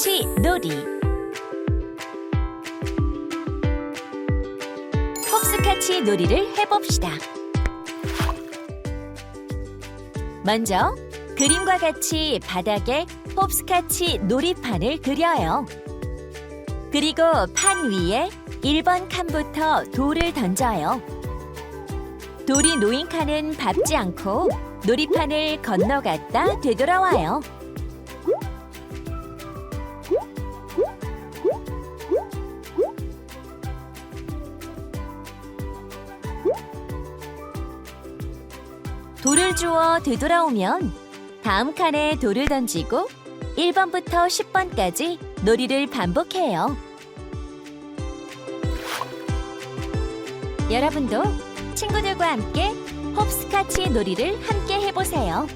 홉스카치 놀이 홉스카치 놀이를 해봅시다. 먼저 그림과 같이 바닥에 홉스카치 놀이판을 그려요. 그리고 판 위에 1번 칸부터 돌을 던져요. 돌이 놓인 칸은 밟지 않고 놀이판을 건너갔다 되돌아와요. 돌을 주워 되돌아오면 다음 칸에 돌을 던지고 1번부터 10번까지 놀이를 반복해요. 여러분도 친구들과 함께 홉스카치 놀이를 함께 해보세요.